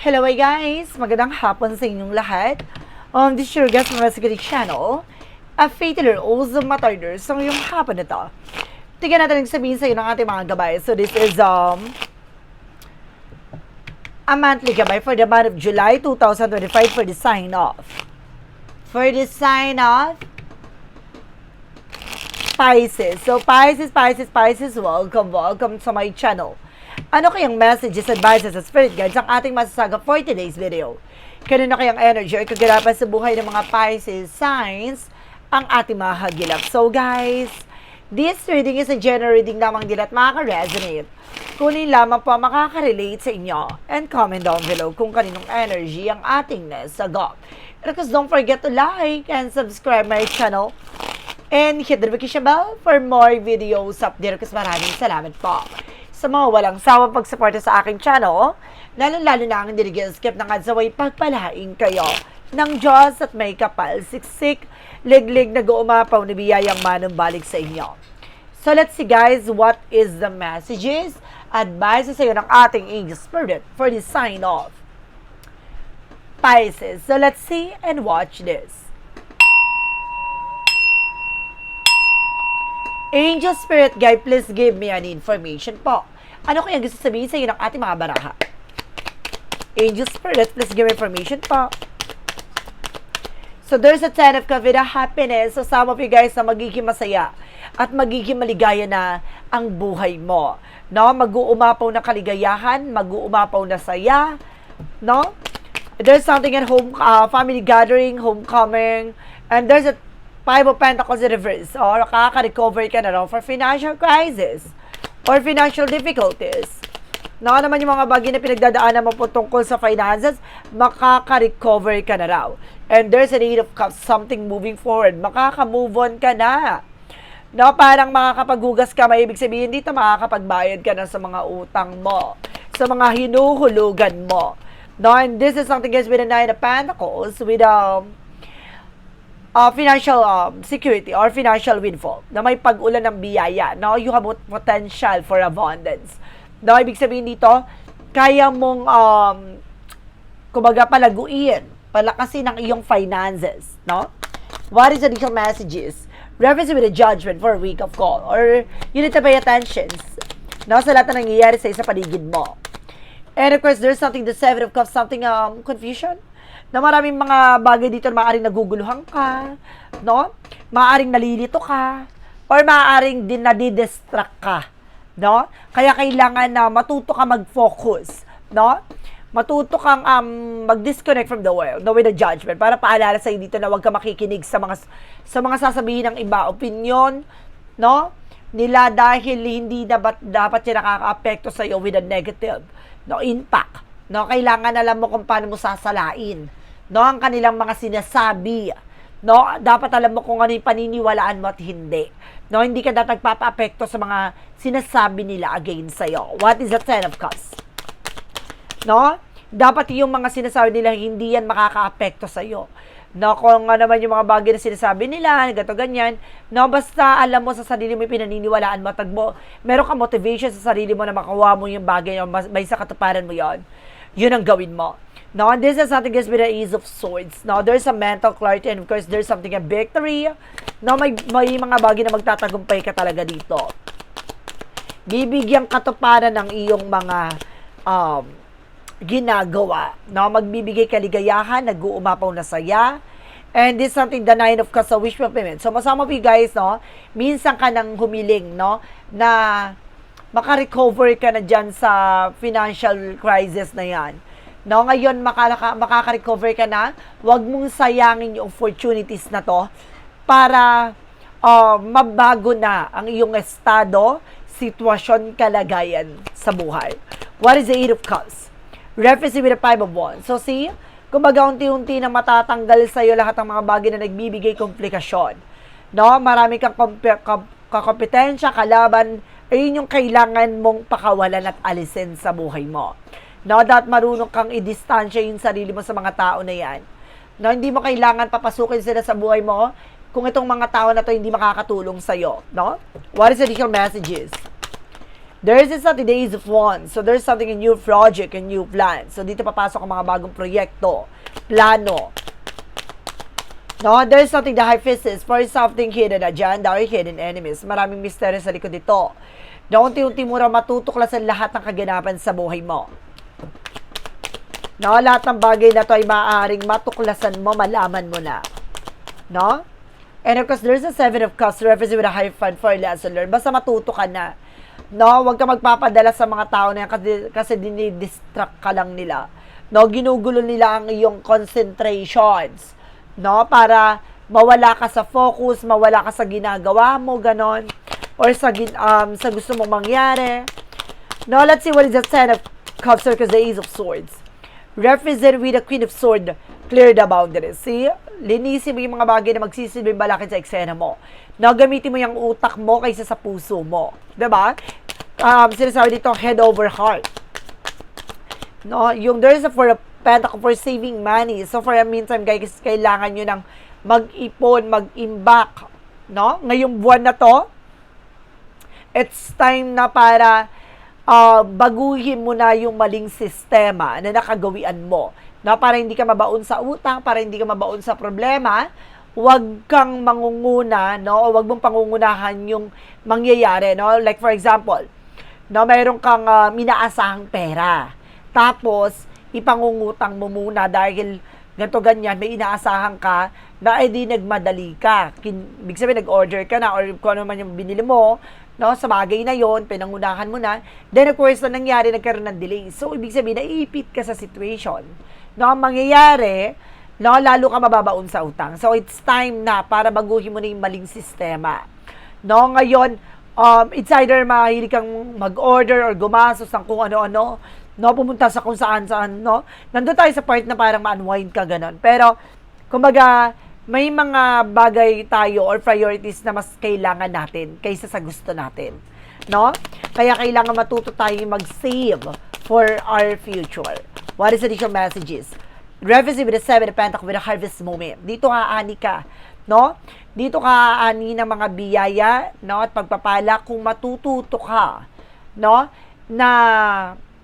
Hello hey guys! Magandang hapon sa inyong lahat. Um, this is your guest from Security Channel. A fatal also matarders sa ngayong hapon na to. Tingnan natin ang sabihin sa iyo ng ating mga gabay. So this is um a monthly gabay for the month of July 2025 for the sign off. For the sign off, Pisces. So Pisces, Pisces, Pisces, welcome, welcome to my channel. Ano kayang messages, advices, at spirit guides ang ating masasaga for today's video? Kanino kayang energy or kaganapan sa buhay ng mga Pisces signs ang ating mga hagilap? So guys, this reading is a general reading lamang din at makaka-resonate. Kunin lamang po makaka-relate sa inyo and comment down below kung kaninong energy ang ating nasagot. And don't forget to like and subscribe my channel and hit the notification bell for more videos update. Kasi maraming salamat po sa mga walang sawang pagsuporta sa aking channel, lalo-lalo na ang hindi skip ng adsaway pagpalaing kayo ng Diyos at may kapal, siksik, liglig na guumapaw na biyayang manumbalik sa inyo. So let's see guys, what is the messages, advices sa iyo ng ating angel spirit for the sign of Pisces. So let's see and watch this. Angel Spirit Guide, please give me an information po. Ano kaya gusto sabihin sa iyo ng ating mga baraha? Angel Spirit, please give information po. So there's a ten of cup with a happiness. So some of you guys na magiging masaya at magiging maligaya na ang buhay mo. No? Mag-uumapaw na kaligayahan, mag-uumapaw na saya. No? There's something at home, uh, family gathering, homecoming, and there's a Five of Pentacles in reverse. Or nakaka-recover ka na raw for financial crisis or financial difficulties. Na naman yung mga bagay na pinagdadaanan mo po tungkol sa finances, makaka-recover ka na raw. And there's a need of something moving forward. Makaka-move on ka na. No, parang makakapaghugas ka, may ibig sabihin dito, makakapagbayad ka na sa mga utang mo, sa mga hinuhulugan mo. No, and this is something guys with a nine of pentacles, with um, uh, financial um, security or financial windfall na may pag-ulan ng biyaya. No? You have potential for abundance. No? Ibig sabihin dito, kaya mong um, kumbaga palaguin, palakasin ang iyong finances. No? What is additional messages? Reference with a judgment for a week of call or you need to pay attention no, sa lahat na nangyayari sa isa paligid mo. And of course, there's something, the seven of cups, something um, confusion na maraming mga bagay dito na maaaring naguguluhan ka, no? Maaaring nalilito ka, or maaaring din nadidistract ka, no? Kaya kailangan na matuto ka mag-focus, no? Matuto kang um, mag-disconnect from the world, no, with the judgment, para paalala sa dito na huwag ka makikinig sa mga sa mga sasabihin ng iba, opinion, no? nila dahil hindi dapat dapat siya nakaka-apekto sa iyo with a negative no impact no kailangan alam mo kung paano mo sasalain no, ang kanilang mga sinasabi. No, dapat alam mo kung ano yung paniniwalaan mo at hindi. No, hindi ka dapat nagpapa-apekto sa mga sinasabi nila against sa'yo. What is the Ten of Cups? No? Dapat yung mga sinasabi nila, hindi yan makaka-apekto sa'yo. No, kung ano naman yung mga bagay na sinasabi nila, gato ganyan, no, basta alam mo sa sarili mo yung pinaniniwalaan mo, tagmo, meron ka motivation sa sarili mo na makawa mo yung bagay, may sa katuparan mo yon yun ang gawin mo. Now, this is something is with the Ace of Swords. Now, there's a mental clarity and of course, there's something a victory. Now, may, may mga bagay na magtatagumpay ka talaga dito. Bibigyan katuparan ng iyong mga um, ginagawa. Now, magbibigay kaligayahan, nag-uumapaw na saya. And this is something, the nine of cups, a wish fulfillment. So, masama po guys, no? Minsan ka nang humiling, no? Na makarecover ka na dyan sa financial crisis na yan No, ngayon makaka, makaka-recover ka na. Huwag mong sayangin yung opportunities na to para uh, mabago na ang iyong estado, sitwasyon, kalagayan sa buhay. What is the Eight of Cups? Reference with the Five of Wands. So see, kumbaga unti-unti na matatanggal sa iyo lahat ng mga bagay na nagbibigay komplikasyon. No, marami kang kakompetensya, kalaban, ayun yung kailangan mong pakawalan at alisin sa buhay mo. No, dapat marunong kang i-distansya yung sarili mo sa mga tao na yan. No, hindi mo kailangan papasukin sila sa buhay mo kung itong mga tao na to hindi makakatulong sa iyo, no? What is additional messages? There's is something the Ace of Wands. So there's something a new project, a new plan. So dito papasok ang mga bagong proyekto, plano. No, there's something the High Priestess for something hidden agenda or hidden enemies. Maraming misteryo sa likod dito. Na unti-unti mo matutuklasan lahat ng kaganapan sa buhay mo. No, lahat ng bagay na to ay maaaring matuklasan mo, malaman mo na. No? And of course, there's a seven of cups representing with a high fund for lesson learned. Basta matuto ka na. No, huwag ka magpapadala sa mga tao na yan kasi, kasi dinidistract ka lang nila. No, ginugulo nila ang iyong concentrations. No, para mawala ka sa focus, mawala ka sa ginagawa mo, ganon. Or sa, um, sa gusto mong mangyari. No, let's see what is the ten of cups or the ace of swords. Represent with the Queen of Sword, clear the boundaries. See? Linisin mo yung mga bagay na magsisilbing balakid sa eksena mo. Na gamitin mo yung utak mo kaysa sa puso mo. 'Di ba? Um, sinasabi dito, head over heart. No, yung there's a for a pentacle for saving money. So for a meantime, guys, kailangan nyo ng mag-ipon, mag-imbak. No? Ngayong buwan na to, it's time na para uh, baguhin mo na yung maling sistema na nakagawian mo. Na para hindi ka mabaon sa utang, para hindi ka mabaon sa problema, wag kang mangunguna, no? O wag mong pangungunahan yung mangyayari, no? Like for example, no, mayroon kang uh, minaasahang pera. Tapos, ipangungutang mo muna dahil ganto ganyan, may inaasahan ka na edi nagmadali ka. Kin, big sabihin, nag-order ka na or kung ano man yung binili mo, no, sa bagay na yon pinangunahan mo na, then of course, na nangyari, nagkaroon ng delay. So, ibig sabihin, naiipit ka sa situation. No, ang mangyayari, no, lalo ka mababaon sa utang. So, it's time na para baguhin mo na yung maling sistema. No, ngayon, um, it's either mahilig kang mag-order or gumastos ng kung ano-ano, no, pumunta sa kung saan-saan, no. Nandun tayo sa part na parang ma-unwind ka ganun. Pero, kumbaga, may mga bagay tayo or priorities na mas kailangan natin kaysa sa gusto natin. No? Kaya kailangan matuto tayo mag-save for our future. What is additional messages? Reference with the seven of pentacles with a harvest moment. Dito aani ka. No? Dito ka aani ng mga biyaya, no? At pagpapala kung matututo ka, no? Na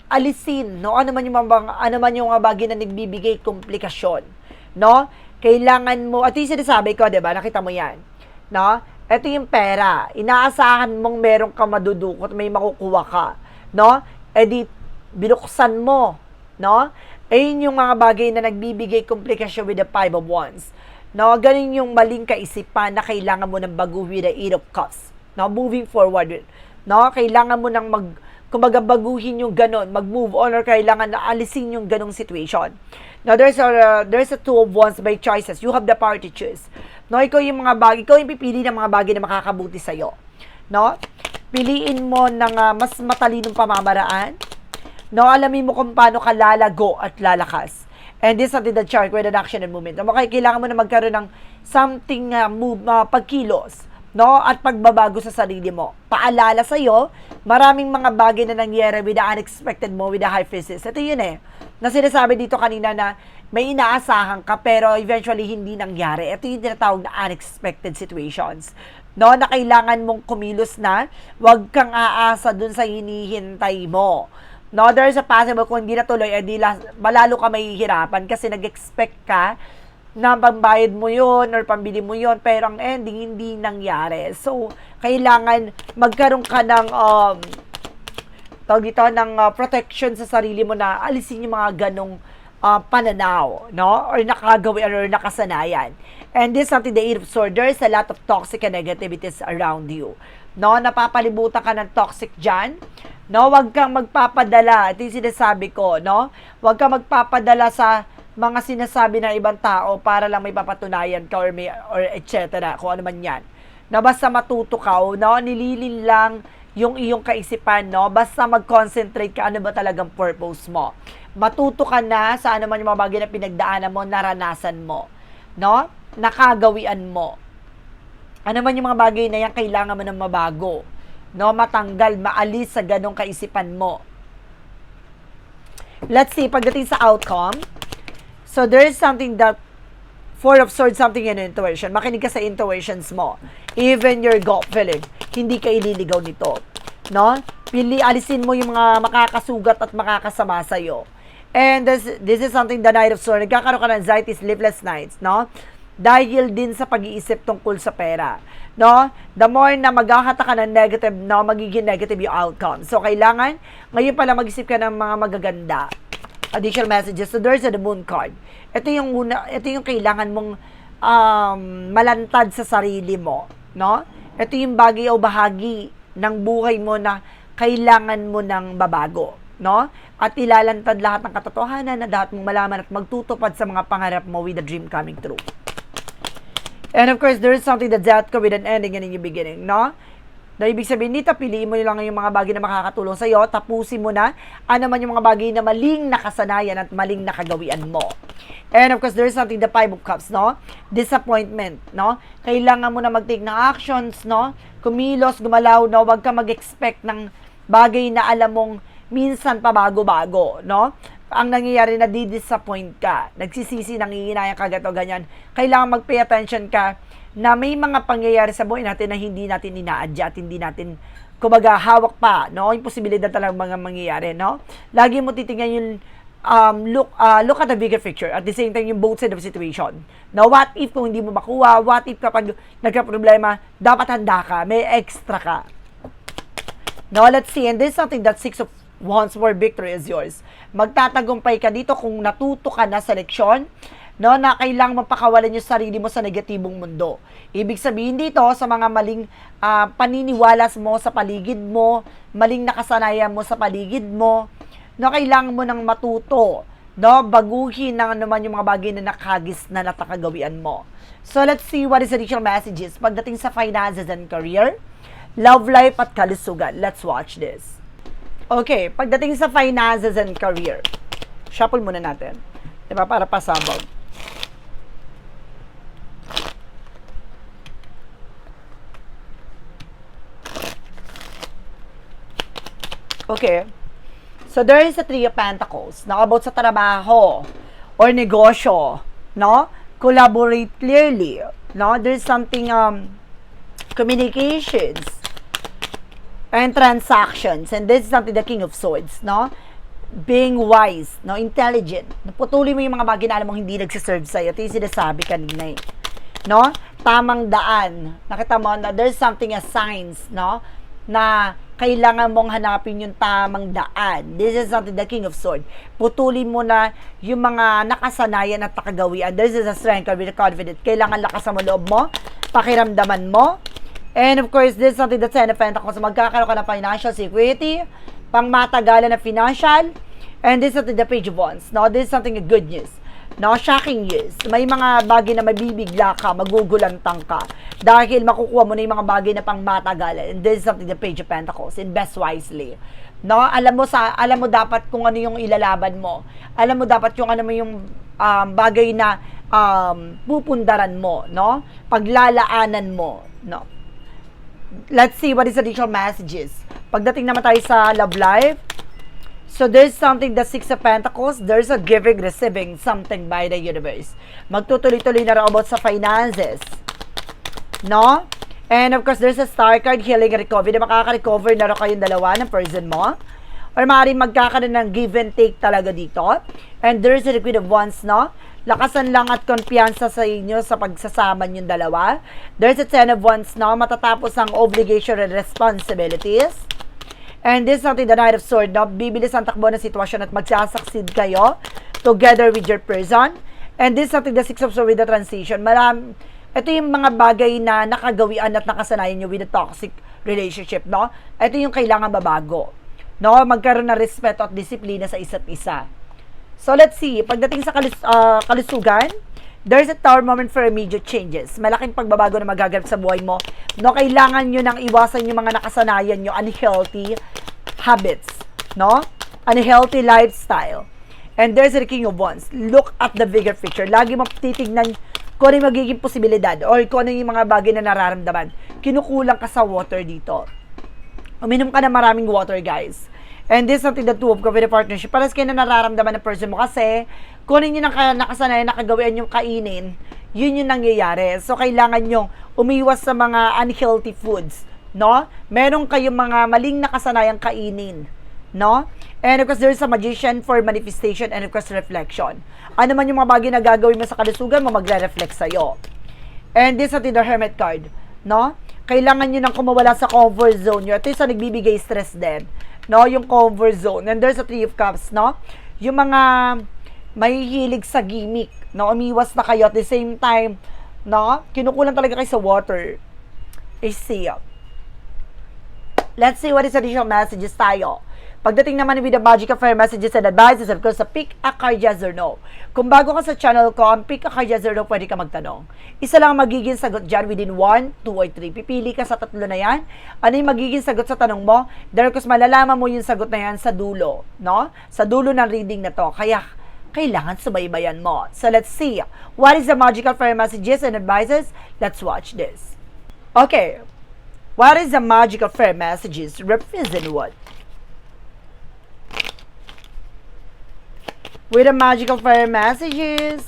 alisin, no? Ano man yung mga, ano man yung mga bagay na nagbibigay komplikasyon, no? Kailangan mo, at yung sinasabi ko, di ba? Nakita mo yan, no? Ito yung pera. Inaasahan mong meron ka madudukot, may makukuha ka, no? E di, binuksan mo, no? Ayun yung mga bagay na nagbibigay komplikasyon with the five of wands. No, ganun yung maling kaisipan na kailangan mo ng baguhin the eight of cups. No, moving forward. No, kailangan mo nang mag kumbaga baguhin yung ganon, mag-move on or kailangan na alisin yung ganong situation. Now, there's a, uh, there's a two of wands by choices. You have the power to choose. No, ikaw yung mga bagay, ikaw yung pipili ng mga bagay na makakabuti sa'yo. No? Piliin mo ng uh, mas matalinong pamamaraan. No, alamin mo kung paano ka lalago at lalakas. And this is that chart with an action and movement. No, kaya kailangan mo na magkaroon ng something uh, move, uh, pagkilos no? At pagbabago sa sarili mo. Paalala sa iyo, maraming mga bagay na nangyari with the unexpected mo with the high physics. Ito yun eh. Na sinasabi dito kanina na may inaasahan ka pero eventually hindi nangyari. Ito yung tinatawag na unexpected situations. No, na kailangan mong kumilos na, wag kang aasa dun sa hinihintay mo. No, there's a possible kung hindi natuloy, edi malalo ka mahihirapan kasi nag-expect ka na pambayad mo yon or pambili mo yon pero ang ending hindi nangyari. So, kailangan magkaroon ka ng um, tawag dito, ng uh, protection sa sarili mo na alisin yung mga ganong uh, pananaw, no? Or nakagawi or nakasanayan. And this is something swords, there's a lot of toxic and negativities around you. No, napapalibutan ka ng toxic dyan. No, wag kang magpapadala. Ito yung sinasabi ko, no? Wag kang magpapadala sa mga sinasabi ng ibang tao para lang may papatunayan ka or, may, or etc. Kung ano man yan. Na basta matuto ka, no? nililin lang yung iyong kaisipan, no? Basta mag-concentrate ka ano ba talagang purpose mo. Matuto ka na sa ano man yung mga bagay na pinagdaanan mo, naranasan mo. No? Nakagawian mo. Ano man yung mga bagay na yan, kailangan mo ng mabago. No? Matanggal, maalis sa ganong kaisipan mo. Let's see, pagdating sa outcome, So there is something that Four of Swords, something in intuition. Makinig ka sa intuitions mo. Even your gut feeling. Hindi ka ililigaw nito. No? Pili, alisin mo yung mga makakasugat at makakasama sa'yo. And this, this is something the Night of Swords. Nagkakaroon ka ng anxiety, sleepless nights, no? Dahil din sa pag-iisip tungkol sa pera. No? The more na maghahata ka ng negative, no, magiging negative yung outcome. So, kailangan, ngayon pala mag-isip ka ng mga magaganda. Additional messages. So, there's the moon card. Ito yung una, ito yung kailangan mong um, malantad sa sarili mo. No? Ito yung bagay o bahagi ng buhay mo na kailangan mo ng babago. No? At ilalantad lahat ng katotohanan na dapat mong malaman at magtutupad sa mga pangarap mo with a dream coming true. And of course, there is something that's out with an ending and a new beginning, no? Na ibig sabihin dito, piliin mo lang yung mga bagay na makakatulong sa'yo, tapusin mo na ano man yung mga bagay na maling nakasanayan at maling nakagawian mo. And of course, there is something, the Five of Cups, no? Disappointment, no? Kailangan mo na mag-take ng actions, no? Kumilos, gumalaw, no? Huwag ka mag-expect ng bagay na alam mong minsan pa bago-bago, no? ang nangyayari na di-disappoint ka, nagsisisi, nangihinayang ka, gato, ganyan, kailangan mag-pay attention ka na may mga pangyayari sa buhay natin na hindi natin inaadya at hindi natin kumbaga hawak pa, no? Yung posibilidad talagang mga mangyayari, no? Lagi mo titingnan yung um, look uh, look at the bigger picture at the same time yung both side of situation. Now, what if kung hindi mo makuha? What if kapag nagka-problema, dapat handa ka, may extra ka. Now, let's see. And this is something that six of wands more victory is yours. Magtatagumpay ka dito kung natuto ka na sa leksyon, no, na kailangang mapakawalan yung sarili mo sa negatibong mundo. Ibig sabihin dito, sa mga maling ah, paniniwalas mo sa paligid mo, maling nakasanayan mo sa paligid mo, no, kailangan mo nang matuto, no, baguhin ng naman yung mga bagay na nakagis na natakagawian mo. So, let's see what is additional messages pagdating sa finances and career, love life at kalusugan. Let's watch this. Okay, pagdating sa finances and career, shuffle muna natin. Diba? Para pasabog. Okay. So, there is a Three of Pentacles na about sa trabaho or negosyo, no? Collaborate clearly, no? There's something, um, communications, and transactions. And this is something the King of Swords, no? Being wise, no? Intelligent. Putuli mo yung mga bagay na alam mong hindi nagsiserve sa'yo. Ito yung sinasabi kanina eh. No? Tamang daan. Nakita mo na there's something as signs, no? Na kailangan mong hanapin yung tamang daan. This is something the King of Swords. Putulin mo na yung mga nakasanayan at nakagawian. This is a strength with confidence. Kailangan lakasan mo loob mo, pakiramdaman mo, And of course, this is something that's Ten of Pentacles. Magkakaroon ka ng financial security, pang matagalan na financial, and this is something the Page of Wands. No, this is something good news. No, shocking news. May mga bagay na mabibigla ka, magugulantang ka. Dahil makukuha mo na yung mga bagay na pang matagalan. And this is something the Page of Pentacles. Invest wisely. No, alam mo sa alam mo dapat kung ano yung ilalaban mo. Alam mo dapat yung ano mo yung um, bagay na um, pupundaran mo, no? Paglalaanan mo, no? let's see what is additional messages. Pagdating naman tayo sa love life, so there's something, the Six of Pentacles, there's a giving, receiving something by the universe. Magtutuloy-tuloy na raw about sa finances. No? And of course, there's a star card, healing, recovery. Na makaka-recover na raw kayong dalawa ng person mo. Or maaaring magkakaroon ng give and take talaga dito. And there's a liquid of wands, no? lakasan lang at kumpiyansa sa inyo sa pagsasama niyong dalawa. There's a ten of wands now, matatapos ang obligation and responsibilities. And this is something the Knight of Swords, no? Bibilis ang takbo ng sitwasyon at magsasucceed kayo together with your person. And this is something the Six of Swords with the transition. Maram, ito yung mga bagay na nakagawian at nakasanayan nyo with a toxic relationship, no? Ito yung kailangan babago. No? Magkaroon ng respeto at disiplina sa isa't isa. So, let's see. Pagdating sa kalis, uh, kalusugan, there's a tower moment for immediate changes. Malaking pagbabago na magaganap sa buhay mo. No, kailangan nyo nang iwasan yung mga nakasanayan nyo, unhealthy habits. No? Unhealthy lifestyle. And there's the King of Wands. Look at the bigger picture. Lagi mo titignan kung ano yung magiging posibilidad or kung ano yung mga bagay na nararamdaman. Kinukulang ka sa water dito. Uminom ka na maraming water, guys. And this is something that two of covenant partnership. Paras kayo na nararamdaman ng person mo kasi kung ano yung nakasanayan, nakagawian yung kainin, yun yung nangyayari. So, kailangan nyo umiwas sa mga unhealthy foods. no? Meron kayong mga maling nakasanayang kainin, no? And of course, there's a magician for manifestation and of course, reflection. Ano man yung mga bagay na gagawin mo sa kalusugan mo, magre-reflect sa'yo. And this is the Hermit card, no? Kailangan nyo nang kumawala sa comfort zone nyo. Ito yung sa nagbibigay stress din, no? Yung comfort zone. And there's a Three of Cups, no? Yung mga mahihilig sa gimmick, no? Umiwas na kayo at the same time, no? Kinukulang talaga kayo sa water. Is see. Let's see what is additional messages tayo. Pagdating naman with the magic of messages and advices, of course, sa pick a card yes or no. Kung bago ka sa channel ko, ang pick a card yes or no, pwede ka magtanong. Isa lang ang magiging sagot dyan within 1, 2, or 3. Pipili ka sa tatlo na yan. Ano yung magiging sagot sa tanong mo? Because malalaman mo yung sagot na yan sa dulo, no? Sa dulo ng reading na to. Kaya, kailangan subaybayan mo. So, let's see. What is the magical fire messages and advices? Let's watch this. Okay. What is the magical fire messages? Represent what? With the magical fire messages.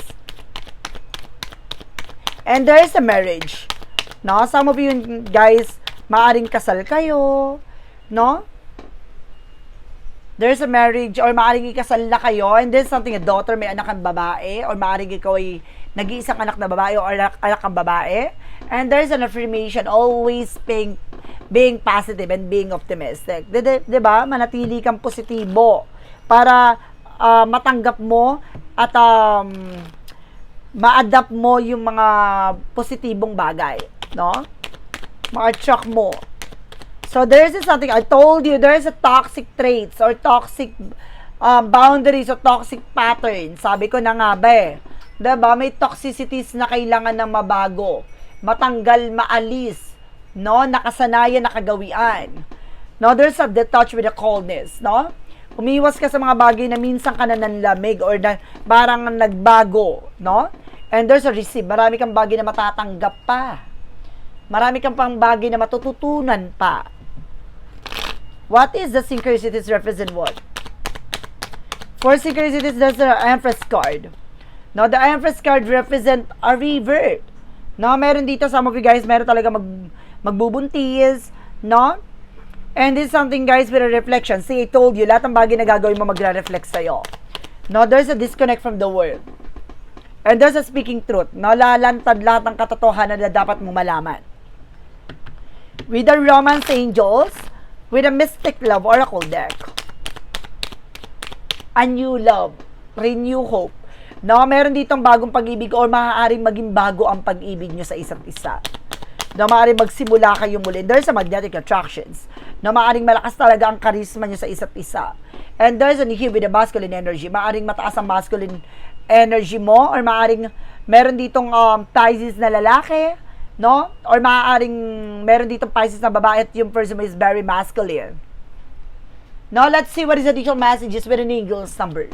And there is a marriage. No? Some of you guys, maaring kasal kayo. No? There's a marriage or maaring ikasal na kayo and there's something a daughter may anak ang babae or maaring ikaw ay nag-iisang anak na babae o anak, anak ang babae. And there's an affirmation always being being positive and being optimistic. Di, di, di ba? Manatili kang positibo para uh, matanggap mo at um, ma-adapt mo yung mga positibong bagay, no? Ma-attract mo. So there's something I told you there's a toxic traits or toxic um, boundaries or toxic patterns. Sabi ko na nga ba eh. 'Di ba? May toxicities na kailangan na mabago, matanggal, maalis, no? Nakasanayan, nakagawian. No, there's a detach with the coldness, no? Umiwas ka sa mga bagay na minsan ka na nanlamig or na parang nagbago, no? And there's a receive. Marami kang bagay na matatanggap pa. Marami kang pang bagay na matututunan pa. What is the synchronicities represent what? For synchronicities, there's the Empress card. No, the Empress card represent a river. No, meron dito some of you guys, meron talaga mag magbubuntis, no? And this is something guys with a reflection. See, I told you, lahat ng bagay na gagawin mo magre-reflect sa'yo. No, there's a disconnect from the world. And there's a speaking truth. No, lalantad lahat ng katotohanan na dapat mo malaman. With the romance angels, with a mystic love oracle deck. A new love, renew hope. No, meron ditong bagong pag-ibig or maaaring maging bago ang pag-ibig nyo sa isa't isa. No, maaaring magsimula kayo muli. There's a magnetic attractions. No, maaaring malakas talaga ang charisma nyo sa isa't isa. And there's an here with the masculine energy. Maaaring mataas ang masculine energy mo or maaaring meron ditong um, Pisces na lalaki, no? Or maaaring meron ditong Pisces na babae at yung person is very masculine. Now, let's see what is the additional messages with an angel's number.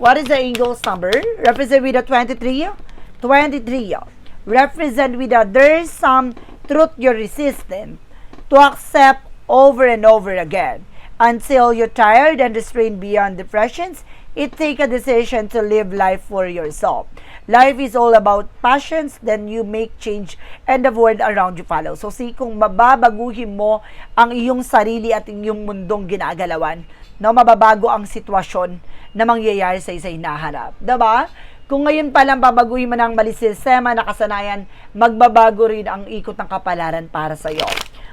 What is the angel's number? Represent with a 23, 23. Represent with a there's some truth you're resistant to accept over and over again until you're tired and restrained beyond depressions. It take a decision to live life for yourself. Life is all about passions, then you make change and the world around you follow. So, see, kung mababaguhin mo ang iyong sarili at iyong mundong ginagalawan, no, mababago ang sitwasyon na mangyayari sa isa'y naharap. Diba? Kung ngayon pa lang babaguhin mo ng mali sistema na kasanayan, magbabago rin ang ikot ng kapalaran para sa iyo.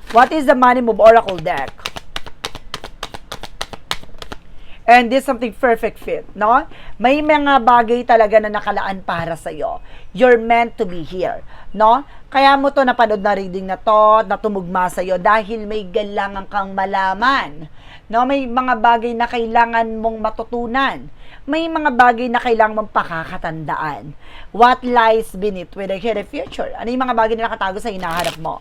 What is the Money Move Oracle deck? And this something perfect fit, no? May mga bagay talaga na nakalaan para sa iyo. You're meant to be here, no? Kaya mo to napanood na reading na to, na tumugma sa iyo dahil may galangan kang malaman. No, may mga bagay na kailangan mong matutunan. May mga bagay na kailangan mong pakakatandaan. What lies beneath with the hidden future? Ano yung mga bagay na nakatago sa hinaharap mo?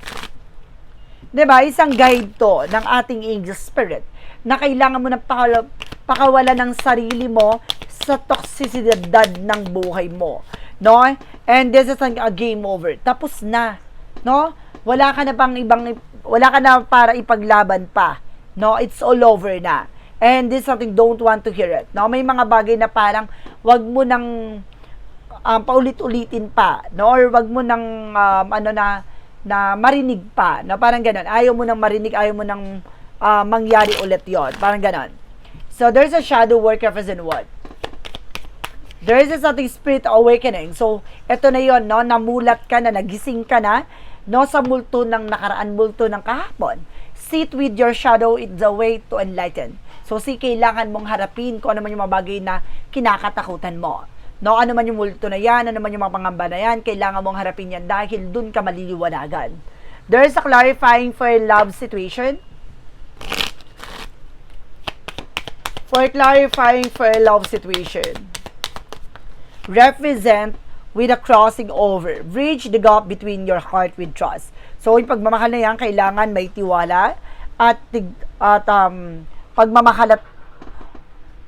'Di ba? Isang guide to ng ating angel spirit na kailangan mo pakala, pakawala ng sarili mo sa toxicidad ng buhay mo. No? And this is a game over. Tapos na. No? Wala ka na pang ibang wala ka na para ipaglaban pa. No? It's all over na. And this is something don't want to hear it. No? May mga bagay na parang wag mo nang um, paulit-ulitin pa, no? Or wag mo nang um, ano na na marinig pa, no? Parang ganun. Ayaw mo nang marinig, ayaw mo nang ah, mangyari ulit 'yon. Parang ganun. So there's a shadow work represent what? There is a something spirit awakening. So, ito na yon no? Namulat ka na, nagising ka na, no? Sa multo ng nakaraan, multo ng kahapon. Sit with your shadow, it's the way to enlighten. So, si kailangan mong harapin kung ano man yung mga bagay na kinakatakutan mo. No, ano man yung multo na yan, ano man yung mga pangamba na yan, kailangan mong harapin yan dahil dun ka maliliwanagan. There is a clarifying for a love situation. For clarifying for a love situation represent with a crossing over. Bridge the gap between your heart with trust. So, yung pagmamahal na yan, kailangan may tiwala at, at um, pagmamahal at,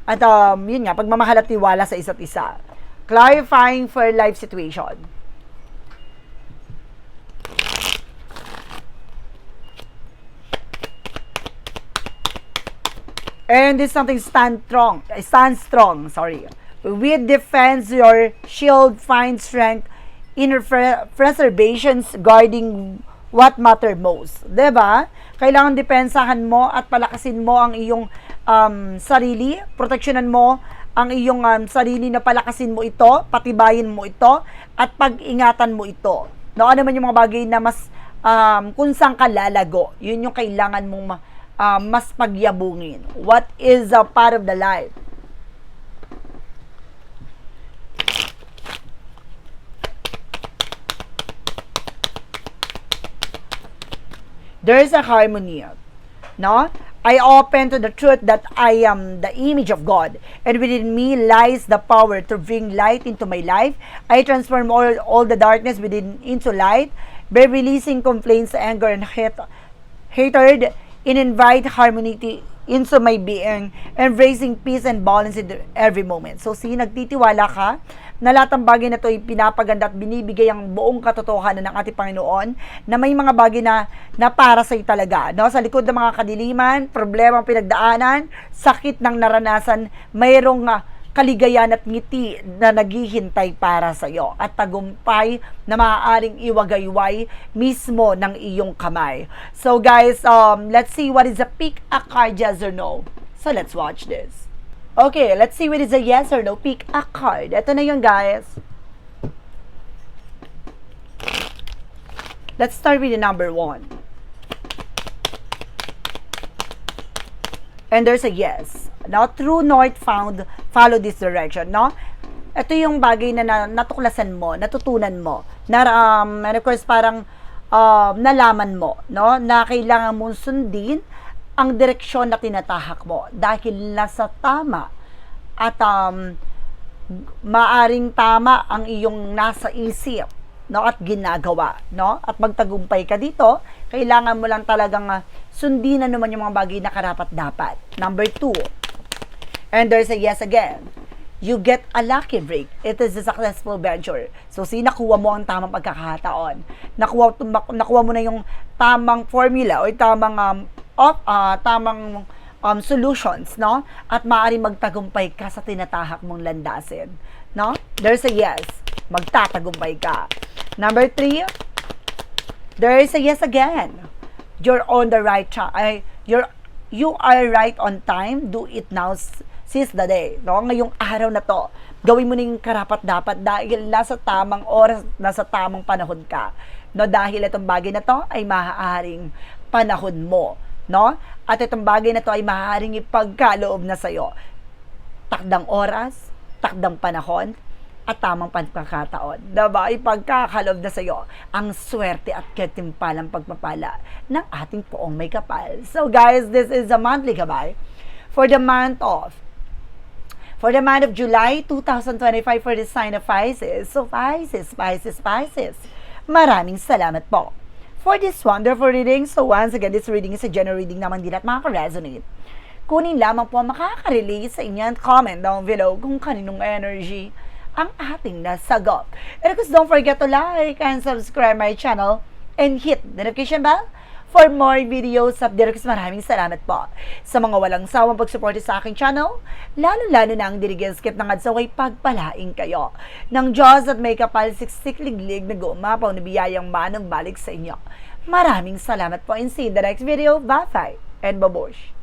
at um, yun nga, pagmamahal at tiwala sa isa't isa. Clarifying for life situation. And this something stand strong. Stand strong, sorry. With defense, your shield finds strength in pre- preservations guarding what matter most. ba? Kailangan depensahan mo at palakasin mo ang iyong um, sarili, proteksyonan mo ang iyong um, sarili na palakasin mo ito, patibayin mo ito, at pag-ingatan mo ito. No, ano man yung mga bagay na mas um, kung saan ka yun yung kailangan mong ma- um, mas pagyabungin. What is a part of the life? There is a harmony. No? I open to the truth that I am the image of God, and within me lies the power to bring light into my life. I transform all, all the darkness within into light by releasing complaints, anger, and hate, hatred, and invite harmony to- into my being, embracing peace and balance in every moment. So, si nagtitiwala ka na lahat ng bagay na ito ay pinapaganda at binibigay ang buong katotohanan ng ating Panginoon na may mga bagay na, na para sa talaga. No? Sa likod ng mga kadiliman, problema ang pinagdaanan, sakit ng naranasan, mayroong uh, kaligayan at ngiti na naghihintay para sa iyo at tagumpay na maaaring iwagayway mismo ng iyong kamay. So guys, um, let's see what is a pick a card yes or no. So let's watch this. Okay, let's see what is a yes or no. Pick a card. Ito na yun, guys. Let's start with the number one. And there's a yes. Now, true north found, follow this direction, no? Ito yung bagay na, na natuklasan mo, natutunan mo, na, um, and of course, parang um, nalaman mo, no? Na kailangan mong sundin ang direksyon na tinatahak mo dahil nasa tama at um, maaring tama ang iyong nasa isip no at ginagawa no at magtagumpay ka dito kailangan mo lang talagang uh, sundin na naman yung mga bagay na karapat dapat number two and there's a yes again you get a lucky break. It is a successful venture. So, si nakuha mo ang tamang pagkakataon. Nakuha, nakuha mo na yung tamang formula o tamang um, of, uh, tamang um, solutions, no? At maaari magtagumpay ka sa tinatahak mong landasin, no? There's a yes. Magtatagumpay ka. Number three, there is a yes again. You're on the right track. Ay, you're, you are right on time. Do it now seize the day. No? Ngayong araw na to, gawin mo na yung karapat dapat dahil nasa tamang oras, nasa tamang panahon ka. No? Dahil itong bagay na to ay maaaring panahon mo. No? At itong bagay na to ay maaaring ipagkaloob na sa'yo. Takdang oras, takdang panahon, at tamang pagkakataon. Diba? Ipagkakaloob na sa'yo ang swerte at katimpalang pagpapala ng ating poong may kapal. So guys, this is a monthly gabay for the month of for the month of July 2025 for the sign of Pisces. So Pisces, Pisces, Pisces. Maraming salamat po for this wonderful reading. So once again, this reading is a general reading naman din at makaka-resonate. Kunin lamang po makaka-release sa inyo comment down below kung kaninong energy ang ating nasagop. And of course, don't forget to like and subscribe my channel and hit the notification bell for more videos at Direks. Maraming salamat po sa mga walang sawang pagsuporte sa aking channel, lalo-lalo na ang dirigin skip ng adsaway pagpalaing kayo. Ng Diyos at may kapal siksik liglig na gumapaw na biyayang manong balik sa inyo. Maraming salamat po and see you in the next video. Bye-bye and babush!